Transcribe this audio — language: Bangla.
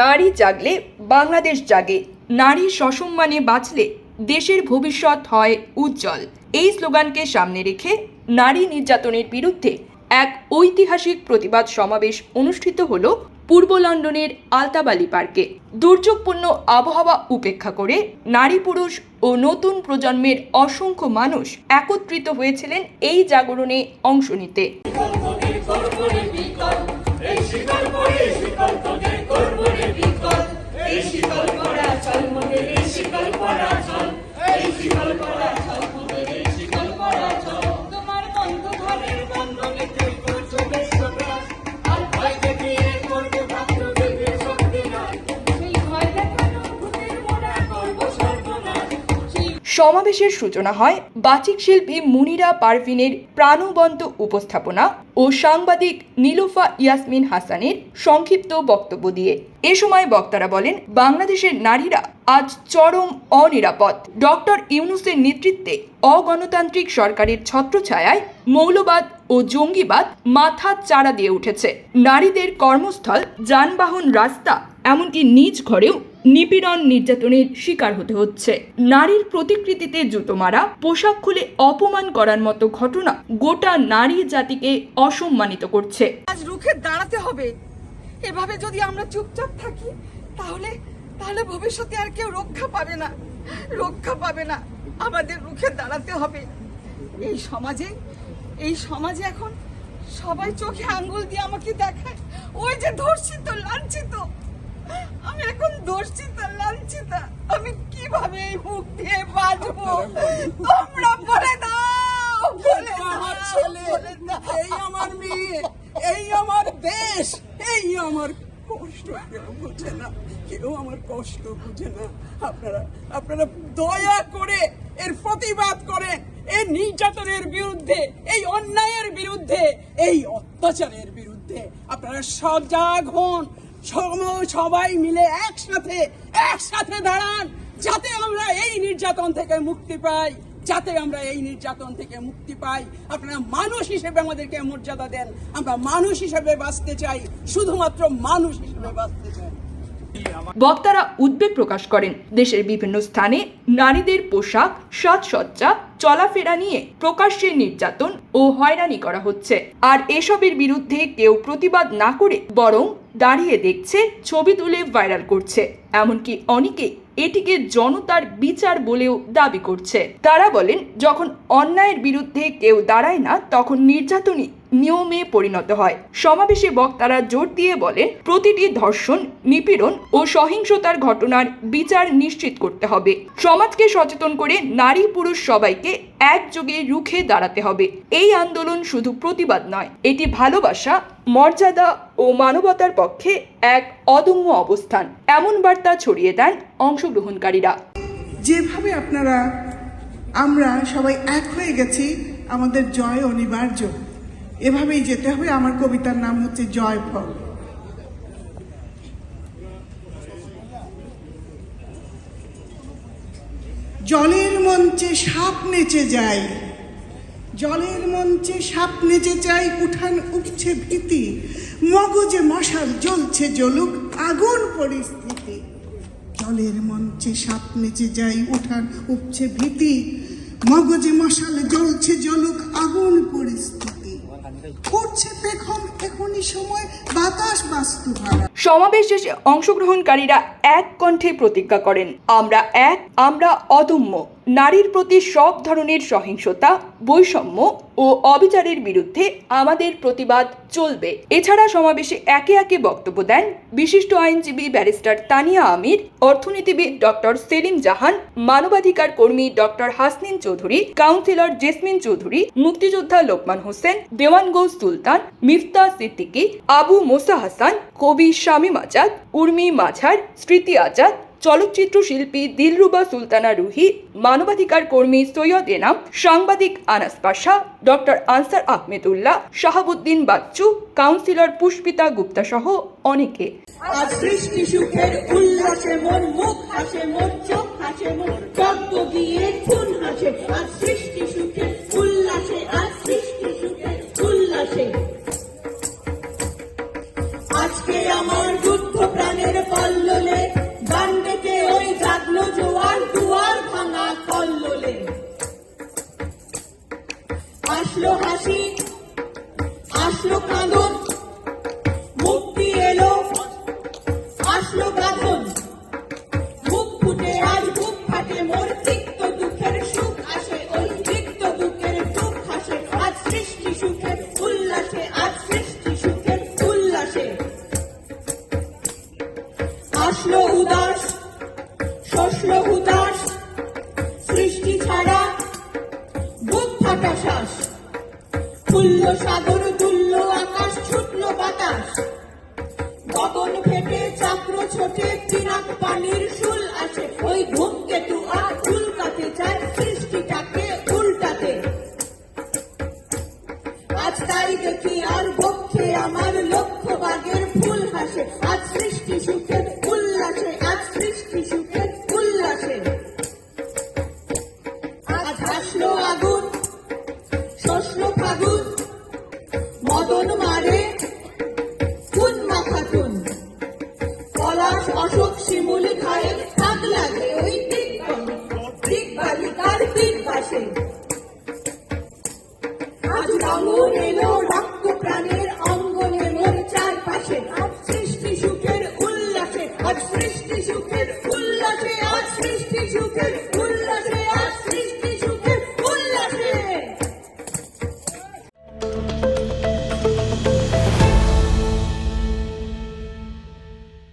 নারী জাগলে বাংলাদেশ জাগে, নারী সসম্মানে বাঁচলে দেশের ভবিষ্যৎ হয় উজ্জ্বল। এই স্লোগানকে সামনে রেখে নারী নির্যাতনের বিরুদ্ধে এক ঐতিহাসিক প্রতিবাদ সমাবেশ অনুষ্ঠিত হল পূর্ব লন্ডনের আলতাবালি পার্কে। দুর্যোগপূর্ণ আবহাওয়া উপেক্ষা করে নারী পুরুষ ও নতুন প্রজন্মের অসংখ্য মানুষ একত্রিত হয়েছিলেন এই জাগরণে অংশ নিতে। সমাবেশের সূচনা হয় বাচিক শিল্পী মুনিরা পারভিনের প্রাণবন্ত উপস্থাপনা ও সাংবাদিক নীলুফা ইয়াসমিন হাসানের সংক্ষিপ্ত বক্তব্য দিয়ে। এ সময় বক্তারা বলেন, বাংলাদেশের নারীরা আজ চরম অনিরাপদ। ডক্টর ইউনুসের নেতৃত্বে অগণতান্ত্রিক সরকারের ছত্রছায়ায় মৌলবাদ ও জঙ্গিবাদ মাথা চাড়া দিয়ে উঠেছে। নারীদের কর্মস্থল, যানবাহন, রাস্তা, এমনকি নিজ ঘরেও নিপীড়ন নির্যাতনের শিকার হতে হচ্ছে। নারীর প্রতিকৃতিতে জুতো মারা, পোশাক খুলে অপমান করার মতো ঘটনা গোটা নারী জাতিকে অসম্মানিত করছে। আজ রুখে দাঁড়াতে হবে। এভাবে যদি আমরা চুপচাপ থাকি, তাহলে তাহলে ভবিষ্যতে আর কেউ রক্ষা পাবে না। রক্ষা পাবে না। আমাদের রুখে দাঁড়াতে হবে। এই সমাজে এই সমাজে এখন সবাই চোখে আঙ্গুল দিয়ে আমাকে দেখায়। ওই যে ধর্ষিত, লাঞ্ছিত। আমি এখন ধর্ষিত লাঞ্ছিত। আমি কীভাবে এই মুখ দিয়ে বাঁচবো? তোমরা বলে দাও বলে দাও, এই আমার মেয়ে এই আমার দেশ এই আমার কষ্ট কেউ বুঝে না কেউ আমার কষ্ট বুঝে না। আপনারা আপনারা দয়া করে এর প্রতিবাদ করেন এই নির্যাতনের বিরুদ্ধে এই অন্যায়ের বিরুদ্ধে এই অত্যাচারের বিরুদ্ধে আপনারা সজাগ হন। সবাই মিলে একসাথে একসাথে দাঁড়ান, যাতে আমরা এই নির্যাতন থেকে মুক্তি পাই, যাতে আমরা এই নির্যাতন থেকে মুক্তি পাই। আপনারা মানুষ হিসেবে আমাদেরকে মর্যাদা দেন, আমরা মানুষ হিসেবে বাঁচতে চাই, শুধুমাত্র মানুষ হিসেবে বাঁচতে চাই। বক্তারা উদ্বেগ প্রকাশ করেন, দেশের বিভিন্ন স্থানে নারীদের পোশাক, সাজসজ্জা, চলাফেরা নিয়ে প্রকাশ্যে নির্যাতন ও হয়রানি করা হচ্ছে। আর এসবের বিরুদ্ধে কেউ প্রতিবাদ না করে বরং দাঁড়িয়ে দেখছে, ছবি তুলে ভাইরাল করছে। এমনকি অনেকে এটিকে জনতার বিচার বলেও দাবি করছে। তারা বলেন, যখন অন্যায়ের বিরুদ্ধে কেউ দাঁড়ায় না, তখন নির্যাতনই নিয়মে পরিণত হয়। সমাবেশে বক্তারা জোর দিয়ে বলেন, প্রতিটি ধর্ষণ, নিপীড়ন ও সহিংসতার ঘটনার বিচার নিশ্চিত করতে হবে। সমাজকে সচেতন করে নারী পুরুষ সবাইকে একযোগে রুখে দাঁড়াতে হবে। এই আন্দোলন শুধু প্রতিবাদ নয়, এটি ভালোবাসা, মর্যাদা ও মানবতার পক্ষে এক অদম্য অবস্থান। এমন বার্তা ছড়িয়ে দেন অংশগ্রহণকারীরা। যেভাবে আপনারা, আমরা সবাই এক হয়ে গেছি, আমাদের জয় অনিবার্য। এভাবেই যেতে হবে। আমার কবিতার নাম হচ্ছে জয় ফল। জলের মঞ্চে সাপ নেচে যায়। জলের মঞ্চে সাপ নেচে যায়, উঠান উঠছে ভীতি। মগজে মশার জ্বলছে জ্বলুক আগুন পরিস্থিতি। জলের মঞ্চে সাপ নেচে যায়, উঠান উপছে ভীতি। মগজে মশাল জ্বলছে জ্বলুক আগুন পরিস্থিতি। করছে সমাবেশ শেষে অংশগ্রহণকারীরা এক কণ্ঠে প্রতিজ্ঞা করেন আমরা এক আমরা অদম্য। নারীর প্রতি সব ধরনের সহিংসতা, বৈষম্য ও অবিচারের বিরুদ্ধে আমাদের প্রতিবাদ চলবে। এছাড়া সমাবেশে একে একে বক্তব্য দেন বিশিষ্ট আইনজীবী ব্যারিস্টার তানিয়া আমির, অর্থনীতিবিদ ডক্টর সেলিম জাহান, মানবাধিকার কর্মী ডক্টর হাসনিন চৌধুরী, কাউন্সিলর জেসমিন চৌধুরী, মুক্তিযোদ্ধা লোকমান হোসেন দেওয়ানগৌজ সুলতান, মিফতা সিদ্দিকী, আবু মোসা হাসান, কবি শামীম আজাদ, উর্মি মাঝার, স্মৃতি আজাদ চলচ্চিত্র শিল্পী দিলরুবা সুলতানা রুহি, মানবাধিকার কর্মী সৈয়দ এনাম, সাংবাদিক আনাস পাশা, ডক্টর আনসার আহমেদুল্লাহ, শাহাবুদ্দিন বাচ্চু, কাউন্সিলর পুষ্পিতা গুপ্তা সহ অনেকে। উদাস শস্য উদাস, সৃষ্টি ছাড়া বুক ফাটা শ্বাস। ফুল্ল সাগর, তুল্য আকাশ ছুটল বাতাস। গগন ফেটে ছোটে চিরাক পানির শুল ওই আর চায় সৃষ্টিটাকে উল্টাতে। আজ তাই দেখি আর বক্ষে আমার লক্ষ্য বাগের ফুল হাসে আজ সৃষ্টি সুখে আকাশে আজ চারপাশে সৃষ্টি সুখের উল্লাসে আজ সৃষ্টি সুখের উল্লাসে আজ সৃষ্টি সুখের